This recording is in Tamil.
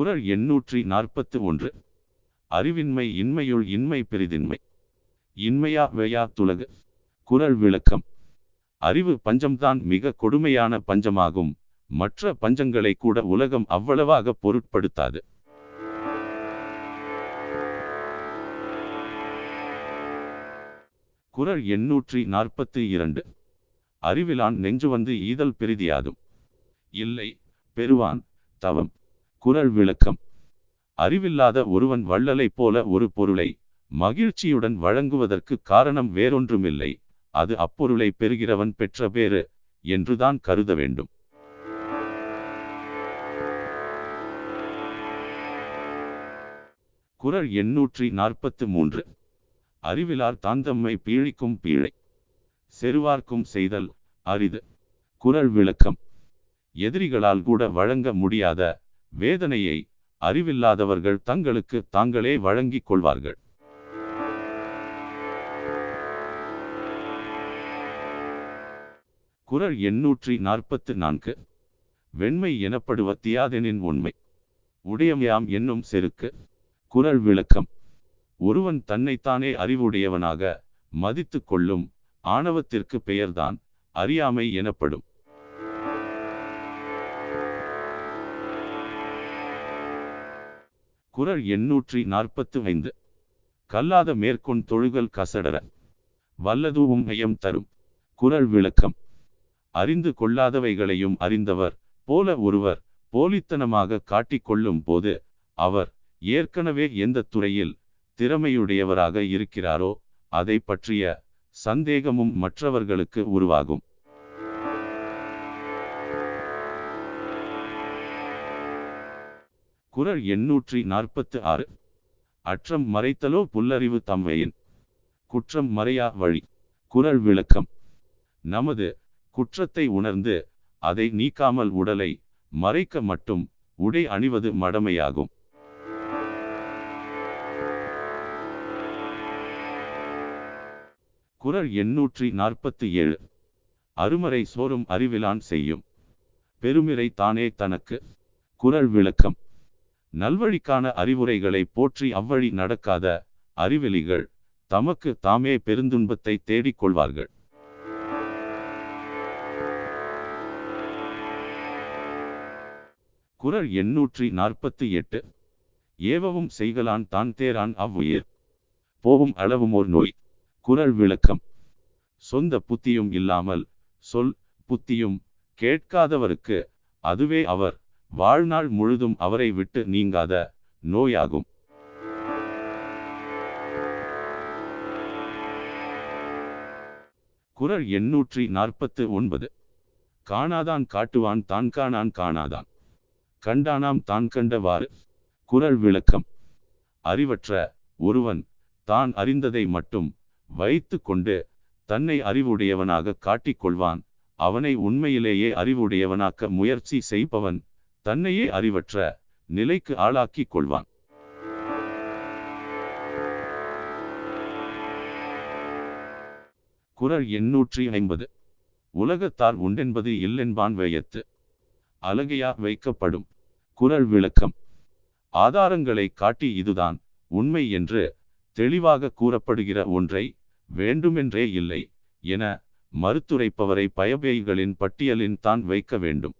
குரல் எண்ணூற்றி நாற்பத்து ஒன்று. அறிவின்மை இன்மையுள் இன்மை பெரிதின்மை. இன்மையா வெயா துலகு. குரல் விளக்கம். அறிவு பஞ்சம்தான் மிக கொடுமையான பஞ்சமாகும். மற்ற பஞ்சங்களை கூட உலகம் அவ்வளவாக பொருட்படுத்தாது. குரல் எண்ணூற்றி நாற்பத்தி இரண்டு. அறிவிலான் நெஞ்சு வந்து ஈதல் பெரிதியாதும் இல்லை பெறுவான் தவம். குரல் விளக்கம். அறிவில்லாத ஒருவன் வள்ளலைப் போல ஒரு பொருளை மகிழ்ச்சியுடன் வழங்குவதற்கு காரணம் வேறொன்றுமில்லை. அது அப்பொருளை பெறுகிறவன் பெற்ற பேறு என்றுதான் கருத வேண்டும். குறள் எண்ணூற்றி நாற்பத்து மூன்று. அறிவிலார் தாந்தம்மை பீழிக்கும் பீழை. செருவார்க்கும் செய்தல் அரிது. குறள் விளக்கம். எதிரிகளால் கூட வழங்க முடியாத வேதனையை அறிவில்லாதவர்கள் தங்களுக்கு தாங்களே வழங்கிக் கொள்வார்கள். குறள் எண்ணூற்றி நாற்பத்து நான்கு. வெண்மை எனப்படுவ தியாதெனின் உண்மை. உடையமையாம் என்னும் செருக்கு. குரல் விளக்கம். ஒருவன் தன்னைத்தானே அறிவுடையவனாக மதித்து கொள்ளும் ஆணவத்திற்கு பெயர்தான் அறியாமை எனப்படும். குரல் எண்ணூற்றி நாற்பத்து ஐந்து. கல்லாத மேற்கொண் தொழுகல் கசடர வல்லதுவும் ஐயம் தரும். குரல் விளக்கம். அறிந்து கொள்ளாதவைகளையும் அறிந்தவர். போல ஒருவர் போலித்தனமாக காட்டிக்கொள்ளும் போது அவர் ஏற்கனவே எந்த துறையில் திறமையுடையவராக இருக்கிறாரோ அதை பற்றிய சந்தேகமும் மற்றவர்களுக்கு உருவாகும். குரல் எண்ணூற்றி நாற்பத்து ஆறு அற்றம் மறைத்தலோ புல்லறிவு தம்மையின். குற்றம் மறையா வழி. குரல் விளக்கம். நமது குற்றத்தை உணர்ந்து அதை நீக்காமல் உடலை மறைக்க மட்டும் உடை அணிவது மடமையாகும். குரல் எண்ணூற்றி நாற்பத்தி ஏழு அருமறை சோறும் அறிவிலான் செய்யும். பெருமிறை தானே தனக்கு. குரல் விளக்கம். நல்வழிக்கான அறிவுரைகளை போற்றி அவ்வழி நடக்காத அறிவெளிகள் தமக்கு தாமே பெருந்துன்பத்தை தேடிக் கொள்வார்கள் குரல் எண்ணூற்றி நாற்பத்தி எட்டு. ஏவவும் செய்கலான் தான் தேரான் அவ்வுயிர். போவும் அளவுமோர் நோய். குரல் விளக்கம். சொந்த புத்தியும் இல்லாமல் சொல் புத்தியும் கேட்காதவருக்கு அதுவே அவர் வாழ்நாள் முழுதும் அவரை விட்டு நீங்காத நோயாகும். குறள் எண்ணூற்றி நாற்பத்து ஒன்பது. காணாதான் காட்டுவான் தான் காணான் காணாதான். கண்டானாம் தான் கண்டவாறு. குரல் விளக்கம். அறிவற்ற ஒருவன் தான் அறிந்ததை மட்டும் வைத்து கொண்டு தன்னை அறிவுடையவனாக காட்டிக்கொள்வான் அவனை உண்மையிலேயே அறிவுடையவனாக்க முயற்சி செய்பவன் தன்னையே அறிவற்ற நிலைக்கு ஆளாக்கிக் கொள்வான். குரல் எண்ணூற்றி ஐம்பது. உலகத்தார் உண்டென்பது இல்லென்பான் வையத்து. அழகையா வைக்கப்படும் குரல் விளக்கம். ஆதாரங்களை காட்டி இதுதான் உண்மை என்று தெளிவாக கூறப்படுகிற ஒன்றை வேண்டுமென்றே இல்லை என மறுத்துரைப்பவரை பயபேய்களின் பட்டியலின் தான் வைக்க வேண்டும்.